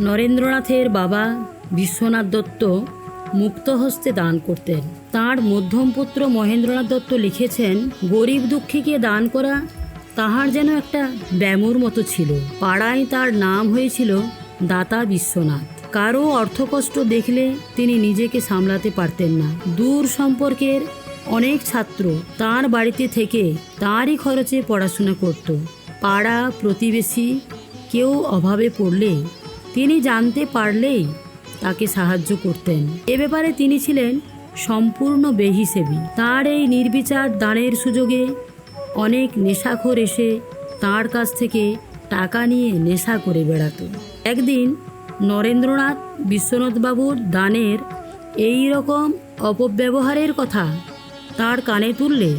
নরেন্দ্রনাথের বাবা বিশ্বনাথ দত্ত মুক্ত হস্তে দান করতেন। তাঁর মধ্যম পুত্র মহেন্দ্রনাথ দত্ত লিখেছেন, গরিব দুঃখীকে দান করা তাহার যেন একটা ব্যামোর মতো ছিল। পাড়ায় তার নাম হয়েছিল দাতা বিশ্বনাথ। কারও অর্থকষ্ট দেখলে তিনি নিজেকে সামলাতে পারতেন না। দূর সম্পর্কের অনেক ছাত্র তার বাড়িতে থেকে তাঁরই খরচে পড়াশোনা করত। পাড়া, প্রতিবেশী কেউ অভাবে পড়লে তিনি জানতে পারলেই তাকে সাহায্য করতেন। এ ব্যাপারে তিনি ছিলেন সম্পূর্ণ বেহিসেবী। তার এই নির্বিচার দানের সুযোগে অনেক নেশাখোর এসে তার কাছ থেকে টাকা নিয়ে নেশা করে বেড়াতো। একদিন নরেন্দ্রনাথ বিশ্বনাথবাবুর দানের এই রকম অপব্যবহারের কথা তার কানে তুললে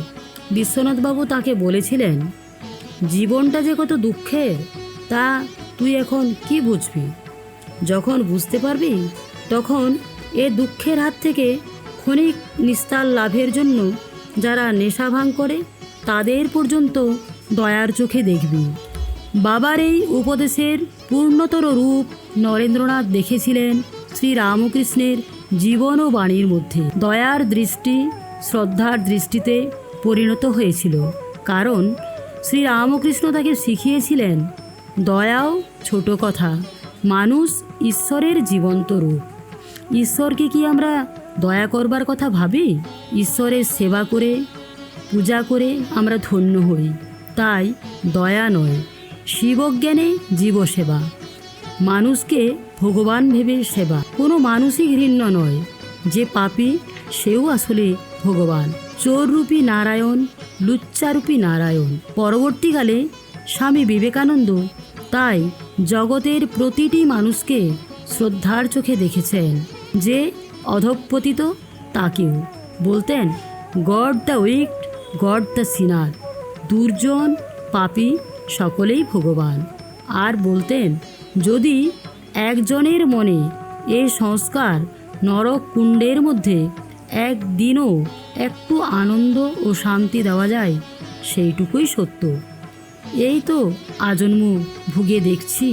বিশ্বনাথবাবু তাকে বলেছিলেন, জীবনটা যে কত দুঃখের, তা তুই এখন কি বুঝবি? যখন বুঝতে পারবি, তখন এ দুঃখের হাত থেকে ক্ষণিক নিস্তার লাভের জন্য যারা নেশা ভাঙ করে, তাদের পর্যন্ত দয়ার চোখে দেখবি। বাবার এই উপদেশের পূর্ণতর রূপ নরেন্দ্রনাথ দেখেছিলেন শ্রী রামকৃষ্ণের জীবন ও বাণীর মধ্যে। দয়ার দৃষ্টি শ্রদ্ধার দৃষ্টিতে পরিণত হয়েছিল, কারণ শ্রী রামকৃষ্ণ তাকে শিখিয়েছিলেন, দয়াও ছোট কথা মানুষ ঈশ্বরের জীবন্ত রূপ। ঈশ্বরকে কি আমরা দয়া করবার কথা ভাবি? ঈশ্বরের সেবা করে, পূজা করে আমরা ধন্য হই। তাই দয়া নয়, শিবজ্ঞানে জীবসেবা। মানুষকে ভগবান ভেবে সেবা। কোনো মানুষই ঘৃণ্য নয়, যে পাপী সেও আসলে ভগবান। চোররূপী নারায়ণ, লুচ্চারূপী নারায়ণ। পরবর্তীকালে স্বামী বিবেকানন্দ তাই জগতের প্রতিটি মানুষকে শ্রদ্ধার চোখে দেখেছেন যে অধঃপতিত তাকেও বলতেন, God the weak God the sinner, দুর্জন, পাপী, সকলেই ভগবান। আর বলতেন, যদি একজনের মনে এ সংস্কার নরক কুণ্ডের মধ্যে একদিনও একটু আনন্দ ও শান্তি দেওয়া যায়, সেইটুকুই সত্য। এই তো আজন্ম ভুগে দেখছি।